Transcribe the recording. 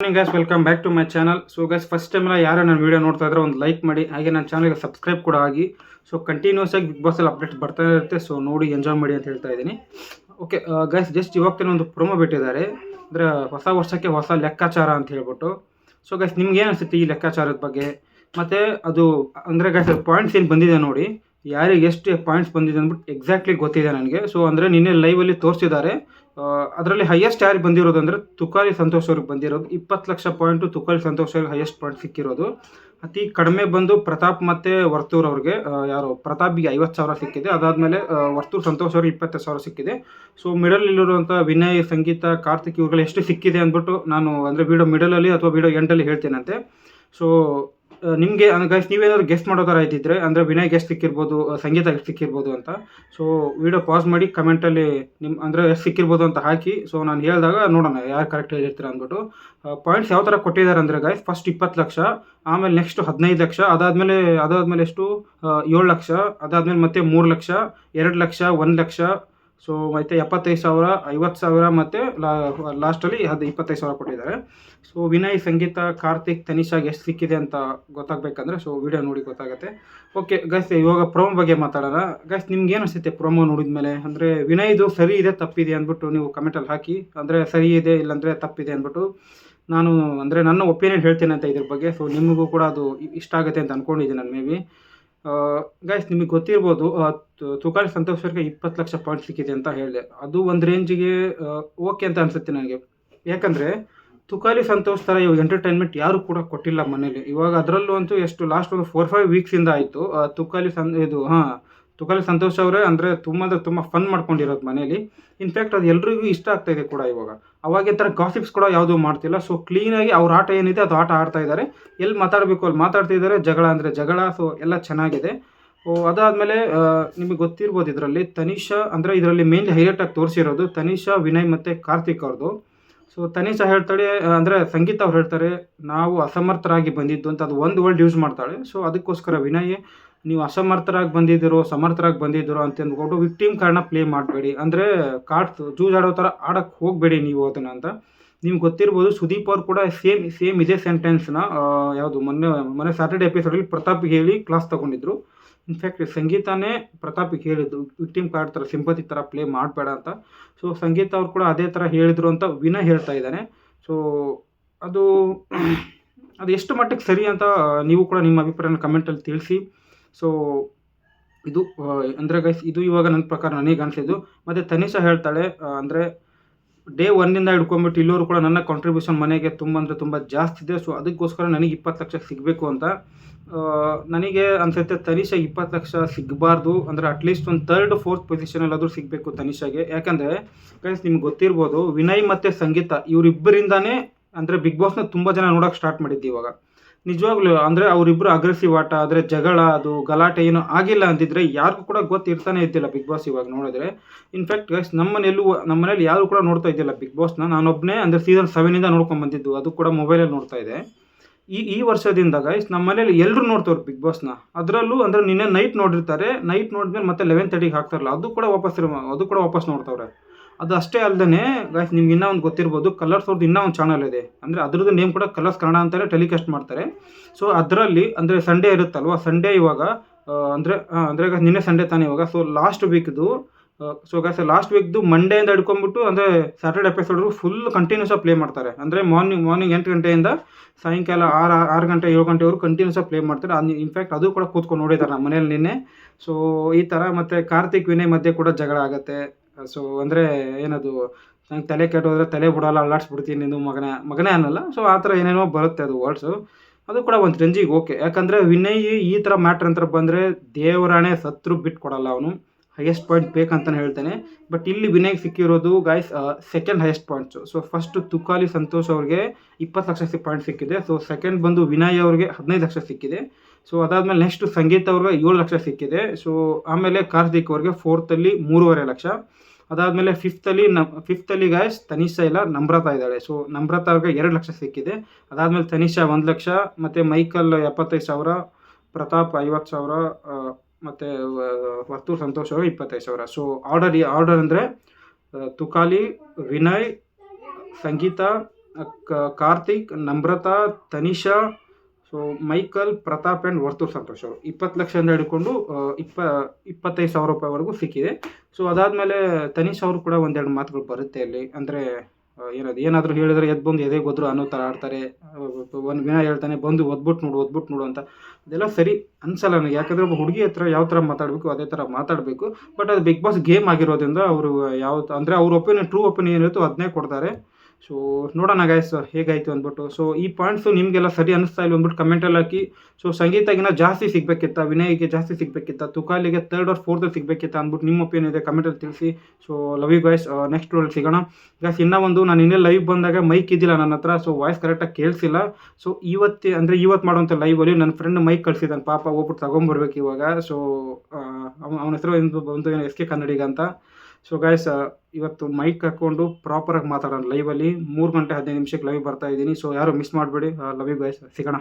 Morning guys welcome back to my channel so guys first time ಎಲ್ಲ ಯಾರು ನನ್ನ video ನೋಡ್ತಾ ಇದ್ರೆ ಒಂದು ಲೈಕ್ ಮಾಡಿ, ಹಾಗೆ ನನ್ನ ಚಾನಲ್ಗೆ ಸಬ್ಸ್ಕ್ರೈಬ್ ಕೂಡ ಆಗಿ. ಸೊ ಕಂಟಿನ್ಯೂಸ್ ಆಗಿ ಬಿಗ್ ಬಾಸಲ್ಲಿ ಅಪ್ಡೇಟ್ ಬರ್ತಾ ಇರುತ್ತೆ. ಸೊ ನೋಡಿ ಎಂಜಾಯ್ ಮಾಡಿ ಅಂತ ಹೇಳ್ತಾ ಇದ್ದೀನಿ. ಓಕೆ ಗೈಸ್ ಜಸ್ಟ್ ಇವಾಗ ಒಂದು ಪ್ರೊಮೋ ಬಿಟ್ಟಿದ್ದಾರೆ. ಅಂದರೆ ಹೊಸ ವರ್ಷಕ್ಕೆ ಹೊಸ ಲೆಕ್ಕಾಚಾರ ಅಂತ ಹೇಳ್ಬಿಟ್ಟು. ಸೊ ಗ್ಯಾಸ್ ನಿಮ್ಗೆ ಏನು ಅನಿಸುತ್ತೆ ಈ ಲೆಕ್ಕಾಚಾರದ ಬಗ್ಗೆ? ಮತ್ತು ಅದು, ಅಂದರೆ ಗ್ಯಾಸ್ ಪಾಯಿಂಟ್ಸ್ ಏನು ಬಂದಿದೆ ನೋಡಿ. ಯಾರಿಗೆ ಎಷ್ಟು ಪಾಯಿಂಟ್ಸ್ ಬಂದಿದೆ ಅಂದ್ಬಿಟ್ಟು ಎಕ್ಸಾಕ್ಟ್ಲಿ ಗೊತ್ತಿದೆ ನನಗೆ. ಸೊ ಅಂದರೆ ನಿನ್ನೆ ಲೈವಲ್ಲಿ ತೋರಿಸಿದ್ದಾರೆ. ಅದರಲ್ಲಿ ಹೈಯೆಸ್ಟ್ ಯಾರಿಗೆ ಬಂದಿರೋದು ಅಂದರೆ ತುಕಾಲಿ ಸಂತೋಷ್ ಅವ್ರಿಗೆ ಬಂದಿರೋದು. ಇಪ್ಪತ್ತು ಲಕ್ಷ ಪಾಯಿಂಟು ತುಕಾಲಿ ಸಂತೋಷ್ ಅವ್ರಿಗೆ ಹೈಯೆಸ್ಟ್ ಪಾಯಿಂಟ್ ಸಿಕ್ಕಿರೋದು. ಅತಿ ಕಡಿಮೆ ಬಂದು ಪ್ರತಾಪ್ ಮತ್ತು ವರ್ತೂರ್ ಅವ್ರಿಗೆ ಯಾರು, ಪ್ರತಾಪ್ಗೆ ಐವತ್ತು ಸಾವಿರ ಸಿಕ್ಕಿದೆ. ಅದಾದಮೇಲೆ ವರ್ತೂರ್ ಸಂತೋಷ್ ಅವ್ರಿಗೆ ಇಪ್ಪತ್ತು ಸಾವಿರ ಸಿಕ್ಕಿದೆ. ಸೊ ಮಿಡಲಲ್ಲಿರುವಂಥ ವಿನಯ್, ಸಂಗೀತ, ಕಾರ್ತಿಕ್ ಇವುಗಳು ಎಷ್ಟು ಸಿಕ್ಕಿದೆ ಅಂದ್ಬಿಟ್ಟು ನಾನು ಅಂದರೆ ವಿಡಿಯೋ ಮಿಡಲಲ್ಲಿ ಅಥವಾ ವಿಡಿಯೋ ಎಂಟಲ್ಲಿ ಹೇಳ್ತೇನಂತೆ. ಸೊ ನಿಮಗೆ ಗೈಸ್ ನೀವೇನಾದ್ರು ಗೆಸ್ಟ್ ಮಾಡೋ ಥರ ಇದ್ದಿದ್ರೆ, ಅಂದರೆ ವಿನಯ್ ಗೆಸ್ಟ್ ಸಿಕ್ಕಿರ್ಬೋದು ಸಂಗೀತ ಸಿಕ್ಕಿರ್ಬೋದು ಅಂತ. ಸೊ ವಿಡಿಯೋ ಪಾಸ್ ಮಾಡಿ ಕಮೆಂಟಲ್ಲಿ ನಿಮ್ಮ ಅಂದರೆ ಎಷ್ಟು ಸಿಕ್ಕಿರ್ಬೋದು ಅಂತ ಹಾಕಿ ಸೊ ನಾನು ಹೇಳಿದಾಗ ನೋಡೋಣ ಯಾರು ಕರೆಕ್ಟ್ ಹೇಳಿರ್ತೀರ ಅಂದ್ಬಿಟ್ಟು. ಪಾಯಿಂಟ್ಸ್ ಯಾವ ಥರ ಕೊಟ್ಟಿದ್ದಾರೆ ಅಂದರೆ ಗೈಸ್ ಫಸ್ಟ್ ಇಪ್ಪತ್ತು ಲಕ್ಷ, ಆಮೇಲೆ ನೆಕ್ಸ್ಟ್ ಹದಿನೈದು ಲಕ್ಷ, ಅದಾದಮೇಲೆ ಅದಾದಮೇಲೆ ಎಷ್ಟು? ಏಳು ಲಕ್ಷ, ಅದಾದಮೇಲೆ ಮತ್ತೆ ಮೂರು ಲಕ್ಷ, ಎರಡು ಲಕ್ಷ, ಒಂದು ಲಕ್ಷ ಸೊ ಮತ್ತು ಎಪ್ಪತ್ತೈದು ಸಾವಿರ, ಐವತ್ತು ಸಾವಿರ ಮತ್ತು ಲಾಸ್ಟಲ್ಲಿ ಅದು ಇಪ್ಪತ್ತೈದು ಸಾವಿರ ಕೊಟ್ಟಿದ್ದಾರೆ. ಸೊ ವಿನಯ್, ಸಂಗೀತ, ಕಾರ್ತಿಕ್ ತನಿಷಾಗೆ ಎಷ್ಟು ಸಿಕ್ಕಿದೆ ಅಂತ ಗೊತ್ತಾಗಬೇಕಂದ್ರೆ ಸೊ ವಿಡಿಯೋ ನೋಡಿ ಗೊತ್ತಾಗುತ್ತೆ. ಓಕೆ ಗೈಸ್ ಇವಾಗ ಪ್ರೋಮೋ ಬಗ್ಗೆ ಮಾತಾಡೋಣ. ಗೈಸ್ ನಿಮ್ಗೆ ಏನು ಅನಿಸುತ್ತೆ ಪ್ರೋಮೋ ನೋಡಿದ ಮೇಲೆ ಅಂದರೆ, ವಿನಯ್ದು ಸರಿ ಇದೆ, ತಪ್ಪಿದೆ ಅಂದ್ಬಿಟ್ಟು ನೀವು ಕಮೆಂಟಲ್ಲಿ ಹಾಕಿ. ಅಂದರೆ, ಸರಿ ಇದೆ, ಇಲ್ಲಾಂದರೆ ತಪ್ಪಿದೆ ಅಂದ್ಬಿಟ್ಟು ನಾನು, ಅಂದರೆ ನನ್ನ ಒಪಿನಿಯನ್ ಹೇಳ್ತೇನೆ ಅಂತ ಇದ್ರ ಬಗ್ಗೆ. ಸೊ ನಿಮಗೂ ಕೂಡ ಅದು ಇಷ್ಟ ಆಗುತ್ತೆ ಅಂತ ಅಂದ್ಕೊಂಡಿದ್ದೀನಿ ನಾನು ಮೇ ಬಿ ಗೈಸ್ ನಿಮಗೆ ಗೊತ್ತಿರ್ಬೋದು ತುಕಾರಿ ಸಂತೋಷ್ ಅವ್ರಿಗೆ ಇಪ್ಪತ್ತು ಲಕ್ಷ ಪಾಯಿಂಟ್ ಸಿಕ್ಕಿದೆ ಅಂತ ಹೇಳಿದೆ ಅದು ಒಂದು ರೇಂಜಿಗೆ ಓಕೆ ಅಂತ ಅನಿಸುತ್ತೆ ನನಗೆ ಯಾಕಂದರೆ ತುಕಾಲಿ ಸಂತೋಷ್ ಥರ ಇವಾಗ ಎಂಟರ್ಟೈನ್ಮೆಂಟ್ ಯಾರು ಕೂಡ ಕೊಟ್ಟಿಲ್ಲ ಮನೇಲಿ. ಇವಾಗ ಅದರಲ್ಲೂ ಅಂತೂ ಎಷ್ಟು ಲಾಸ್ಟ್ ಒಂದು ಫೋರ್ ಫೈವ್ ವೀಕ್ಸಿಂದ ಆಯಿತು. ತುಕಾಲಿ ಸಂ, ಇದು, ಹಾಂ ತುಕಾಲಿ ಸಂತೋಷ್ ಅವರೇ ಅಂದರೆ ತುಂಬ ಅಂದರೆ ತುಂಬ ಫನ್ ಮಾಡ್ಕೊಂಡಿರೋದು ಮನೇಲಿ. ಇನ್ಫ್ಯಾಕ್ಟ್ ಅದು ಎಲ್ರಿಗೂ ಇಷ್ಟ ಆಗ್ತಾ ಇದೆ ಕೂಡ ಇವಾಗ. ಅವಾಗಿನ ಥರ ಗಾಸಿಪ್ಸ್ ಕೂಡ ಯಾವುದೂ ಮಾಡ್ತಿಲ್ಲ. ಸೊ ಕ್ಲೀನಾಗಿ ಅವ್ರ ಆಟ ಏನಿದೆ ಅದು ಆಟ ಆಡ್ತಾ ಇದ್ದಾರೆ ಎಲ್ಲಿ ಮಾತಾಡಬೇಕು ಅಲ್ಲಿ ಮಾತಾಡ್ತಿದ್ದಾರೆ ಜಗಳ ಅಂದರೆ ಜಗಳ ಸೊ ಎಲ್ಲ ಚೆನ್ನಾಗಿದೆ. ಅದಾದಮೇಲೆ ನಿಮಗೆ ಗೊತ್ತಿರ್ಬೋದು ಇದರಲ್ಲಿ, ತನಿಷಾ ಅಂದರೆ ಇದರಲ್ಲಿ ಮೇನ್ಲಿ ಆಗಿ ತೋರಿಸಿರೋದು ತನಿಷಾ, ವಿನಯ್ ಮತ್ತು ಕಾರ್ತಿಕ್ ಅವ್ರದ್ದು ಸೊ ತನಿಷಾ ಹೇಳ್ತಾಳೆ ಅಂದರೆ ಸಂಗೀತ ಅವ್ರು ಹೇಳ್ತಾರೆ, ನಾವು ಅಸಮರ್ಥರಾಗಿ ಬಂದಿದ್ದು ಅಂತ ಅದು ಒಂದು ವರ್ಡ್ ಯೂಸ್ ಮಾಡ್ತಾಳೆ. ಸೊ ಅದಕ್ಕೋಸ್ಕರ ವಿನಯ್ ನೀವು ಅಸಮರ್ಥರಾಗಿ ಬಂದಿದ್ದೀರೋ, ಸಮರ್ಥರಾಗಿ ಬಂದಿದ್ದೀರೋ ಅಂತ ಅಂದ್ಕೊಂಡು ವಿಕ್ಟಿಮ್ ಕಾರ್ಡ್ನ ಪ್ಲೇ ಮಾಡಬೇಡಿ. ಅಂದರೆ ಕಾರ್ಡ್ ಜೂಜಾಡೋ ಥರ ಆಡೋಕ್ಕೆ ಹೋಗಬೇಡಿ ನೀವು ಅದನ್ನು ಅಂತ. ನಿಮ್ಗೆ ಗೊತ್ತಿರ್ಬೋದು ಸುದೀಪ್ ಅವ್ರು ಕೂಡ ಸೇಮ್ ಸೇಮ್ ಇದೇ ಸೆಂಟೆನ್ಸ್ನ ಯಾವುದು ಮೊನ್ನೆ ಮೊನ್ನೆ ಸ್ಯಾಟರ್ಡೆ ಎಪಿಸೋಡಲ್ಲಿ ಪ್ರತಾಪ್ಗೆ ಹೇಳಿ ಕ್ಲಾಸ್ ತೊಗೊಂಡಿದ್ರು. ಇನ್ಫ್ಯಾಕ್ಟ್ ಸಂಗೀತನೇ ಪ್ರತಾಪಿಗೆ ಹೇಳಿದ್ದು ವಿಕ್ಟಿಮ್ ಕಾರ್ಡ್ ಥರ ಸಿಂಪತಿ ಥರ ಪ್ಲೇ ಮಾಡಬೇಡ ಅಂತ. ಸೊ ಸಂಗೀತ ಅವ್ರು ಕೂಡ ಅದೇ ಥರ ಹೇಳಿದ್ರು ಅಂತ ವಿನ ಹೇಳ್ತಾ ಇದ್ದಾನೆ. ಸೊ ಅದು ಅದು ಎಷ್ಟು ಮಟ್ಟಿಗೆ ಸರಿ ಅಂತ ನೀವು ಕೂಡ ನಿಮ್ಮ ಅಭಿಪ್ರಾಯನ ಕಮೆಂಟಲ್ಲಿ ತಿಳಿಸಿ. ಸೊ ಇದು ಅಂದರೆ ಗೈಸ್ ಇದು ಇವಾಗ ನನ್ನ ಪ್ರಕಾರ ನನಗೆ ಅನಿಸಿದ್ದು ಮತ್ತು ತನಿಷಾ ಹೇಳ್ತಾಳೆ ಅಂದರೆ ಡೇ ಒನ್ನಿಂದ ಹಿಡ್ಕೊಂಬಿಟ್ಟು ಇಲ್ಲೋರು ಕೂಡ ನನ್ನ ಕಾಂಟ್ರಿಬ್ಯೂಷನ್ ಮನೆಗೆ ತುಂಬ ಅಂದರೆ ತುಂಬ ಜಾಸ್ತಿ ಇದೆ. ಸೊ ಅದಕ್ಕೋಸ್ಕರ ನನಗೆ ಇಪ್ಪತ್ತು ಲಕ್ಷ ಸಿಗಬೇಕು ಅಂತ. ನನಗೆ ಅನಿಸುತ್ತೆ ತನಿಷಾ ಇಪ್ಪತ್ತು ಲಕ್ಷ ಸಿಗಬಾರ್ದು, ಅಂದರೆ ಅಟ್ಲೀಸ್ಟ್ ಒಂದು ತರ್ಡ್ ಫೋರ್ತ್ ಪೊಸಿಷನಲ್ಲಾದರೂ ಸಿಗಬೇಕು ತನಿಷಾಗೆ. ಯಾಕಂದರೆ ಫ್ರೆಂಡ್ಸ್ ನಿಮ್ಗೆ ಗೊತ್ತಿರ್ಬೋದು, ವಿನಯ್ ಮತ್ತು ಸಂಗೀತ, ಇವರಿಬ್ಬರಿಂದಾನೇ, ಅಂದರೆ ಬಿಗ್ ಬಾಸ್ನ ತುಂಬ ಜನ ನೋಡೋಕೆ ಸ್ಟಾರ್ಟ್ ಮಾಡಿದ್ದು ಇವಾಗ. ನಿಜವಾಗ್ಲೂ ಅಂದರೆ ಅವರಿಬ್ಬರು ಅಗ್ರೆಸಿವ್ ಆಟ, ಆದರೆ ಜಗಳ, ಅದು ಗಲಾಟೆ ಏನು ಆಗಿಲ್ಲ ಅಂತಿದ್ರೆ ಯಾರಿಗೂ ಕೂಡ ಗೊತ್ತಿರ್ತಾನೆ ಇದ್ದಿಲ್ಲ ಬಿಗ್ ಬಾಸ್ ಇವಾಗ ನೋಡಿದ್ರೆ. ಇನ್ಫ್ಯಾಕ್ಟ್ ಗೈಸ್ ನಮ್ಮ ಮನೆಯಲ್ಲೂ ನಮ್ಮ ಮನೇಲಿ ಯಾರು ಕೂಡ ನೋಡ್ತಾ ಇದ್ದಿಲ್ಲ ಬಿಗ್ ಬಾಸ್ನ ನಾನೊಬ್ಬನೇ ಅಂದರೆ ಸೀಸನ್ ಸೆವೆನಿಂದ ನೋಡ್ಕೊಂಡು ಬಂದಿದ್ದು. ಅದು ಕೂಡ ಮೊಬೈಲಲ್ಲಿ ನೋಡ್ತಾ ಇದೆ. ಈ ಈ ವರ್ಷದಿಂದ ಗೈಸ್ ನಮ್ಮ ಮನೇಲಿ ಎಲ್ಲರೂ ನೋಡ್ತವ್ರು ಬಿಗ್ ಬಾಸ್ನ ಅದರಲ್ಲೂ ಅಂದರೆ ನಿನ್ನೆ ನೈಟ್ ನೋಡಿರ್ತಾರೆ. ನೈಟ್ ನೋಡಿದ್ಮೇಲೆ ಮತ್ತೆ ಲೆವೆನ್ ತರ್ಟಿಗೆ ಹಾಕ್ತಾರಲ್ಲ, ಅದು ಕೂಡ ವಾಪಸ್, ಅದು ಕೂಡ ವಾಪಸ್ ನೋಡ್ತವ್ರೆ. ಅದು ಅಷ್ಟೇ ಅಲ್ಲದೆ ಗಾಯ್ಸ್ ನಿಮ್ಗೆ ಇನ್ನೂ ಒಂದು ಗೊತ್ತಿರ್ಬೋದು ಕಲರ್ಸ್ ಅವ್ರದ್ದು ಇನ್ನೂ ಒಂದು ಚಾನಲ್ ಇದೆ. ಅಂದರೆ ಅದ್ರದ್ದು ನೇಮ್ ಕೂಡ ಕಲರ್ಸ್ ಕನ್ನಡ ಅಂತಲೇ ಟೆಲಿಕಾಸ್ಟ್ ಮಾಡ್ತಾರೆ. ಸೊ ಅದರಲ್ಲಿ, ಅಂದರೆ ಸಂಡೇ ಇರುತ್ತಲ್ವ? ಸಂಡೇ ಇವಾಗ ಅಂದರೆ ಅಂದರೆ ನಿನ್ನೆ ಸಂಡೇ ತಾನೇ ಇವಾಗ. ಸೊ ಲಾಸ್ಟ್ ವೀಕ್ದು ಸೊ ಗಾಯ್ಸ್ ಲಾಸ್ಟ್ ವೀಕ್ದು ಮಂಡೆಯಿಂದ ಹಿಡ್ಕೊಂಬಿಟ್ಟು ಅಂದರೆ ಸ್ಯಾಟರ್ಡೆ ಎಪಿಸೋಡ್ರು ಫುಲ್ ಕಂಟಿನ್ಯೂಸ್ ಆಗಿ ಪ್ಲೇ ಮಾಡ್ತಾರೆ. ಅಂದರೆ ಮಾರ್ನಿಂಗ್ ಮಾರ್ನಿಂಗ್ ಎಂಟು ಗಂಟೆಯಿಂದ ಸಾಯಂಕಾಲ ಆರು ಆರು ಗಂಟೆ, ಏಳು ಗಂಟೆವರೆಗೂ ಕಂಟಿನ್ಯೂಸ್ ಆಗಿ ಪ್ಲೇ ಮಾಡ್ತಾರೆ. ಅದು ಇನ್ಫ್ಯಾಕ್ಟ್ ಅದು ಕೂಡ ಕೂತ್ಕೊಂಡು ನೋಡಿದ್ದಾರೆ ನಮ್ಮ ಮನೇಲಿ ನಿನ್ನೆ. ಸೊ ಈ ಥರ ಮತ್ತು ಕಾರ್ತಿಕ್, ವಿನಯ್ ಮಧ್ಯೆ ಕೂಡ ಜಗಳ ಆಗುತ್ತೆ. ಸೊ ಅಂದರೆ ಏನದು, ನಂಗೆ ತಲೆ ಕೆಟ್ಟೋದ್ರೆ ತಲೆ ಬಿಡೋಲ್ಲ ಅಲ್ಲಾಡ್ಸ್ಬಿಡ್ತೀನಿ ನಿಂದು ಮಗನೇ. ಮಗನೇ ಅನ್ನಲ್ಲ ಸೊ ಆ ಥರ ಏನೇನೋ ಬರುತ್ತೆ ಅದು ವರ್ಡ್ಸು ಅದು ಕೂಡ ಒಂದು ರೇಂಜಿಗೆ ಓಕೆ ಯಾಕಂದರೆ ವಿನಯ್ ಈ ಥರ ಮ್ಯಾಟ್ರ್ ಅಂತ ಬಂದರೆ ದೇವರಾಣೆ ಸತ್ರು ಬಿಟ್ಟು ಕೊಡಲ್ಲ ಅವನು. ಹೈಯೆಸ್ಟ್ ಪಾಯಿಂಟ್ ಬೇಕಂತಲೇ ಹೇಳ್ತೇನೆ. ಬಟ್ ಇಲ್ಲಿ ವಿನಯ್ ಸಿಕ್ಕಿರೋದು guys second highest points so first Tukali Santhosh ಅವ್ರಿಗೆ ಇಪ್ಪತ್ತು ಲಕ್ಷ ಪಾಯಿಂಟ್ ಸಿಕ್ಕಿದೆ. ಸೊ ಸೆಕೆಂಡ್ ಬಂದು ವಿನಯ್ ಅವ್ರಿಗೆ ಹದಿನೈದು ಲಕ್ಷ ಸಿಕ್ಕಿದೆ. ಸೊ ಅದಾದಮೇಲೆ ನೆಕ್ಸ್ಟ್ ಸಂಗೀತ ಅವ್ರಿಗೆ ಏಳು ಲಕ್ಷ ಸಿಕ್ಕಿದೆ. ಸೊ ಆಮೇಲೆ ಕಾರ್ತಿಕ್ ಅವ್ರಿಗೆ ಫೋರ್ತಲ್ಲಿ ಮೂರುವರೆ ಲಕ್ಷ. ಅದಾದಮೇಲೆ ಫಿಫ್ತಲ್ಲಿ ನಮ್ಮ ಫಿಫ್ತಲ್ಲಿ ಗಾಯ್ಸ್ ತನಿಷಾ ಇಲ್ಲ, ನಮ್ರತಾ ಇದ್ದಾಳೆ. ಸೊ ನಮ್ರತಾ ಅವ್ರಿಗೆ ಎರಡು ಲಕ್ಷ ಸಿಕ್ಕಿದೆ. ಅದಾದಮೇಲೆ ತನಿಷಾ ಒಂದು ಲಕ್ಷ. ಮತ್ತು ಮೈಕಲ್ ಎಪ್ಪತ್ತೈದು ಸಾವಿರ, ಪ್ರತಾಪ್ ಐವತ್ತು ಸಾವಿರ ಮತ್ತು ವರ್ತೂರ್ ಸಂತೋಷ್ ಅವರು ಇಪ್ಪತ್ತೈದು ಸಾವಿರ. ಸೊ ಆರ್ಡರ್ ಆರ್ಡರ್ ಅಂದರೆ Tukali, Vinay, Sangeetha Karthik, Namratha, Tanisha so Michael, Prathap and Varthur Santhosh ಅವರು. ಇಪ್ಪತ್ತು ಲಕ್ಷದಿಂದ ಹಿಡ್ಕೊಂಡು ಇಪ್ಪ, ಇಪ್ಪತ್ತೈದು ಸಾವಿರ ರೂಪಾಯಿವರೆಗೂ ಸಿಕ್ಕಿದೆ. ಸೊ ಅದಾದಮೇಲೆ ತನಿಷ್ ಅವರು ಕೂಡ ಒಂದೆರಡು ಮಾತುಗಳು ಬರುತ್ತೆ ಅಲ್ಲಿ. ಅಂದರೆ ಏನದು, ಏನಾದರೂ ಹೇಳಿದ್ರೆ ಎದ್ದು ಬಂದು ಎದೆ ಗೊದ್ರು ಅನ್ನೋ ಥರ ಆಡ್ತಾರೆ. ಒಂದು ದಿನ ಹೇಳ್ತಾನೆ, ಬಂದು ಓದ್ಬಿಟ್ಟು ನೋಡು ಓದ್ಬಿಟ್ಟು ನೋಡು ಅಂತ. ಅದೆಲ್ಲ ಸರಿ ಅನ್ಸಲ್ಲ ನನಗೆ. ಯಾಕಂದ್ರೆ ಒಬ್ಬ ಹುಡುಗಿ ಹತ್ರ ಯಾವ ಥರ ಮಾತಾಡಬೇಕು, ಅದೇ ಥರ ಮಾತಾಡಬೇಕು. ಬಟ್ ಅದು ಬಿಗ್ ಬಾಸ್ ಗೇಮ್ ಆಗಿರೋದ್ರಿಂದ ಅವರು ಯಾವ, ಅಂದರೆ ಅವ್ರ ಒಪಿನಿಯನ್, ಟ್ರೂ ಒಪಿನಿಯನ್ ಇರುತ್ತೋ ಅದನ್ನೇ ಕೊಡ್ತಾರೆ. ಸೊ ನೋಡೋಣ ಗಾಯ್ಸ್ ಹೇಗಾಯಿತು ಅಂದ್ಬಿಟ್ಟು. ಸೊ ಈ ಪಾಯಿಂಟ್ಸು ನಿಮಗೆಲ್ಲ ಸರಿ ಅನಿಸ್ತಾ ಇಲ್ಲ ಅಂದ್ಬಿಟ್ಟು ಕಮೆಂಟಲ್ಲಿ ಹಾಕಿ. ಸೊ ಸಂಗೀತಗಿನ ಜಾಸ್ತಿ ಸಿಗಬೇಕಿತ್ತ, ವಿನಯ್ಗೆ ಜಾಸ್ತಿ ಸಿಗಬೇಕಿತ್ತ, ತುಕಾಲಿಗೆ ತರ್ಡ್ ಆರ್ ಫೋರ್ತ್ ಸಿಗಬೇಕಿತ್ತ ಅಂದ್ಬಿಟ್ಟು ನಿಮ್ಮ ಒಪಿನಿಯನ್ ಇದೆ ಕಮೆಂಟಲ್ಲಿ ತಿಳಿಸಿ. So love you guys next roll ಸಿಗೋಣ. ಗಾಯ್ಸ್ ಇನ್ನೂ ಒಂದು, ನಾನು ಇನ್ನೇ ಲೈವ್ ಬಂದಾಗ ಮೈಕ್ ಇದ್ದಿಲ್ಲ ನನ್ನ ಹತ್ರ ಸೊ ವಾಯ್ಸ್ ಕರೆಕ್ಟಾಗಿ ಕೇಳಿಸಿಲ್ಲ. ಸೊ ಇವತ್ತು, ಅಂದರೆ ಇವತ್ತು ಮಾಡುವಂಥ ಲೈವಲ್ಲಿ ನನ್ನ ಫ್ರೆಂಡ್ ಮೈಕ್ ಕಳಿಸಿದ್ದಾನೆ ಪಾಪ ಹೋಗ್ಬಿಟ್ಟು ತಗೊಂಬರ್ಬೇಕು ಇವಾಗ. ಸೊ ಅವನ ಹೆಸರು ಒಂದು ಬಂದು ಎಸ್ ಕೆ ಕನ್ನಡಿಗ ಅಂತ. ಸೊ ಗಾಯ್ಸ್ ಇವತ್ತು ಮೈಕ್ ಹಾಕ್ಕೊಂಡು ಪ್ರಾಪರಾಗಿ ಮಾತಾಡೋಣ ಲೈವಲ್ಲಿ ಮೂರು ಗಂಟೆ ಹದಿನೈದು ನಿಮಿಷಕ್ಕೆ ಲೈವ್ ಬರ್ತಾ ಇದ್ದೀನಿ. ಸೊ ಯಾರು ಮಿಸ್ ಮಾಡಬೇಡಿ ಲವ್ ಯು ಗಾಯ್ಸ್ ಸಿಗೋಣ.